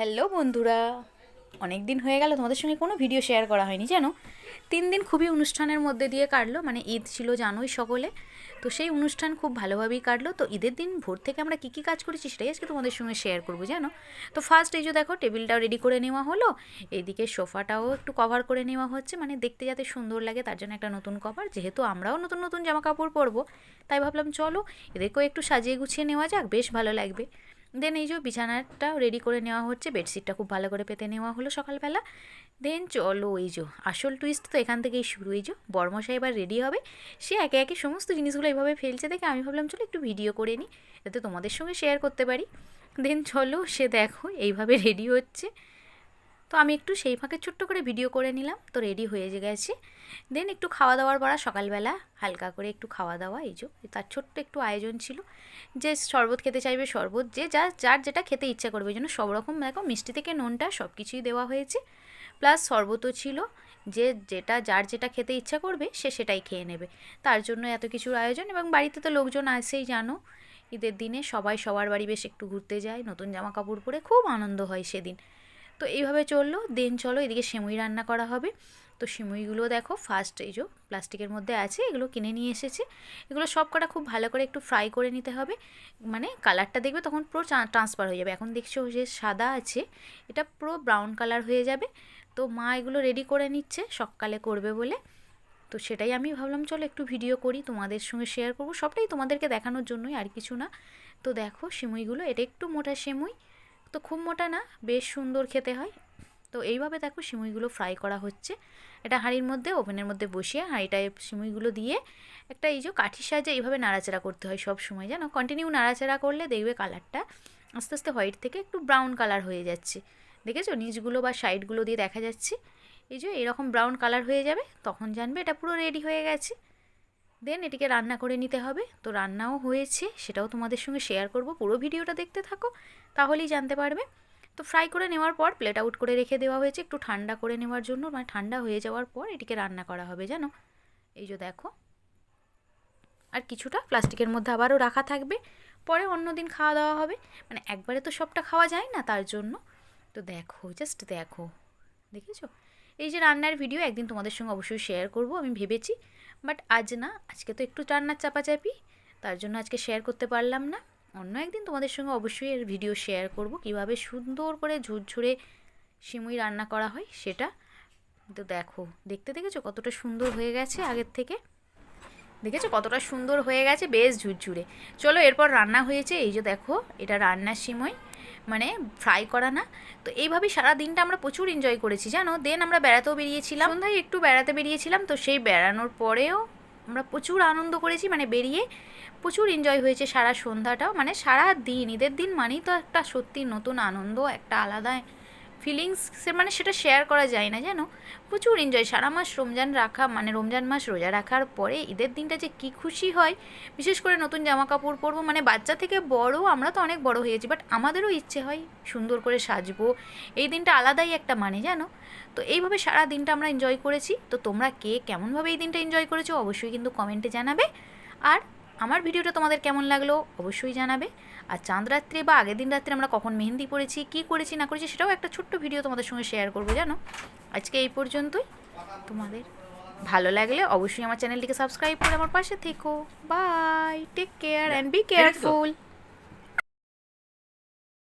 Hello বন্ধুরা অনেক দিন হয়ে গেল, তোমাদের সঙ্গে কোনো ভিডিও শেয়ার করা হয়নি, জানো? তিন দিন খুবই অনুষ্ঠানের মধ্যে দিয়ে কাটলো মানে ঈদ ছিল জানোই সকলে। তো সেই অনুষ্ঠান খুব ভালোভাবেই কাটলো, তো ঈদের দিন ভোর থেকে আমরা কী কী কাজ করেছি সেটাই আজকে তোমাদের সঙ্গে শেয়ার করব, জানো? তো ফার্স্ট এই যে দেখো, টেবিলটাও রেডি করে নেওয়া হলো এইদিকে সোফাটাও একটু কভার করে নেওয়া হচ্ছে মানে দেখতে যাতে সুন্দর লাগে, তার জন্য একটা নতুন কভার যেহেতু আমরাও নতুন নতুন জামা কাপড় পরবো, তাই ভাবলাম চলো, এদেরকেও একটু সাজিয়ে গুছিয়ে নেওয়া যাক, বেশ ভালো লাগবে। দেন এই যে বিছানাটা রেডি করে নেওয়া হচ্ছে বেডশিটটা খুব ভালো করে পেতে নেওয়া হলো সকালবেলা। দেন চলো এই যে, আসল টুইস্ট তো এখান থেকেই শুরু। এই যে, বর্মশা এবার রেডি হবে। সে একে একে সমস্ত জিনিসগুলো এইভাবে ফেলছে দেখে আমি ভাবলাম, চলো একটু ভিডিও করে নিই যাতে তোমাদের সঙ্গে শেয়ার করতে পারি। দেন চলো সে দেখো, এইভাবে রেডি হচ্ছে। তো আমি একটু সেই ফাঁকে ছোট্ট করে ভিডিও করে নিলাম, তো রেডি হয়ে গেছে। দেন একটু খাওয়া দাওয়ার পড়া সকালবেলা হালকা করে একটু খাওয়া দাওয়া, এই যে, তার ছোট্ট একটু আয়োজন ছিল। যে শরবত খেতে চাইবে শরবত, যে যা, যার যেটা খেতে ইচ্ছা করবে এই জন্য সব রকম দেখো, মিষ্টি থেকে নুনটা, সব কিছুই দেওয়া হয়েছে। প্লাস শরবতও ছিল, যে যেটা, যার যেটা খেতে ইচ্ছা করবে, সে সেটাই খেয়ে নেবে। তার জন্য এত কিছুর আয়োজন, এবং বাড়িতে তো লোকজন আসেই, জানো। ঈদের দিনে সবাই সবার বাড়ি বেশ একটু ঘুরতে যায়, নতুন জামা কাপড় পরে খুব আনন্দ হয় সেদিন। তো এইভাবে চলল, দেন চলো এদিকে সেমুই রান্না করা হবে। তো সিমুইগুলো দেখো ফার্স্ট এই যে প্লাস্টিকের মধ্যে আছে, এগুলো কিনে নিয়ে এসেছে। এগুলো সব কটা খুব ভালো করে একটু ফ্রাই করে নিতে হবে। মানে কালারটা দেখবে তখন পুরো ট্রান্সফার হয়ে যাবে। এখন দেখছ যে সাদা আছে, এটা পুরো ব্রাউন কালার হয়ে যাবে। তো মা এগুলো রেডি করে নিচ্ছে, সকালে করবে বলে। তো সেটাই আমি ভাবলাম, চলো একটু ভিডিও করি, তোমাদের সঙ্গে শেয়ার করব। সবটাই তোমাদেরকে দেখানোর জন্যই, আর কিছু না। তো দেখো সিমুইগুলো, এটা একটু মোটা সেমুই। তো খুব মোটা না, বেশ সুন্দর খেতে হয়। তো এইভাবে দেখো সিমুইগুলো ফ্রাই করা হচ্ছে। এটা হাঁড়ির মধ্যে, ওভেনের মধ্যে বসিয়ে হাঁড়িটায় সিমুইগুলো দিয়ে একটা এই যে কাঠির সাহায্যে এইভাবে নাড়াচাড়া করতে হয় সব সময়, জানো? কন্টিনিউ নাড়াচাড়া করলে দেখবে কালারটা আস্তে আস্তে হোয়াইট থেকে একটু ব্রাউন কালার হয়ে যাচ্ছে। দেখেছ? নিচগুলো বা সাইডগুলো দিয়ে দেখা যাচ্ছে। এই যে এরকম ব্রাউন কালার হয়ে যাবে, তখন জানবে এটা পুরো রেডি হয়ে গেছে। দেন এটিকে রান্না করে নিতে হবে। তো রান্নাও হয়েছে, সেটাও তোমাদের সঙ্গে শেয়ার করব। পুরো ভিডিওটা দেখতে থাকো, তাহলেই জানতে পারবে। তো ফ্রাই করে নেওয়ার পর প্লেট আউট করে রেখে দেওয়া হয়েছে, একটু ঠান্ডা করে নেওয়ার জন্য। মানে ঠান্ডা হয়ে যাওয়ার পর এটিকে রান্না করা হবে, জানো? এই যে দেখো। আর কিছুটা প্লাস্টিকের মধ্যে আবারও রাখা থাকবে। পরে অন্য দিন খাওয়া দাওয়া হবে। মানে একবারে তো সবটা খাওয়া যায় না তার জন্য। তো দেখো জাস্ট দেখো। দেখেছ? এই যে রান্নার ভিডিও একদিন তোমাদের সঙ্গে অবশ্যই শেয়ার করব, আমি ভেবেছি। বাট আজ না, আজকে তো একটু রান্নার চাপাচাপি, তার জন্য আজকে শেয়ার করতে পারলাম না। অন্য একদিন তোমাদের সঙ্গে অবশ্যই এর ভিডিও শেয়ার করব, কীভাবে সুন্দর করে ঝুরঝুরে সিমুই রান্না করা হয় সেটা। তো দেখো, দেখতে দেখেছ কতটা সুন্দর হয়ে গেছে আগের থেকে? দেখেছ কতটা সুন্দর হয়ে গেছে, বেশ ঝুরঝুরে। চলো এরপর রান্না হয়েছে, এই যে দেখো, এটা রান্নার সিমই। মানে ফ্রাই করা না। তো এইভাবেই সারা দিনটা আমরা প্রচুর এনজয় করেছি, জানো? দেন আমরা বেড়াতেও বেরিয়েছিলাম। সন্ধ্যায় একটু বেড়াতে বেরিয়েছিলাম, তো সেই বেড়ানোর পরেও আমরা প্রচুর আনন্দ করেছি মানে বেরিয়ে প্রচুর এনজয় হয়েছে সারা সন্ধ্যাটাও। মানে সারা দিন ঈদের দিন মানেই তো একটা সত্যি নতুন আনন্দ, একটা আলাদা ফিলিংস মানে সেটা শেয়ার করা যায় না, জানো? প্রচুর এনজয় সারা মাস রমজান রাখা মানে রমজান মাস রোজা রাখার পরে ঈদের দিনটা যে কী খুশি হয়, বিশেষ করে নতুন জামা কাপড় পরবো মানে বাচ্চা থেকে বড় আমরা তো অনেক বড় হয়েছি বাট আমাদেরও ইচ্ছে হয় সুন্দর করে সাজবো। এই দিনটা আলাদাই একটা মানে জানো? তো এইভাবে সারা দিনটা আমরা এনজয় করেছি। তো তোমরা কে, কেমনভাবে এই দিনটা এনজয় করেছ, অবশ্যই কিন্তু কমেন্টে জানাবে। আর আমার ভিডিওটা তোমাদের কেমন লাগল অবশ্যই জানাবে। আর চাঁদ রাত্রে বা আগের দিন রাত্রে আমরা কখন মেহেন্দি পড়েছি কী করেছি না করেছি সেটাও একটা ছোট্ট ভিডিও তোমাদের সঙ্গে শেয়ার করব জানো? আজকে এই পর্যন্তই। তোমাদের ভালো লাগলে অবশ্যই আমার চ্যানেলটিকে সাবস্ক্রাইব করে আমার পাশে থেকো। Bye take care and be careful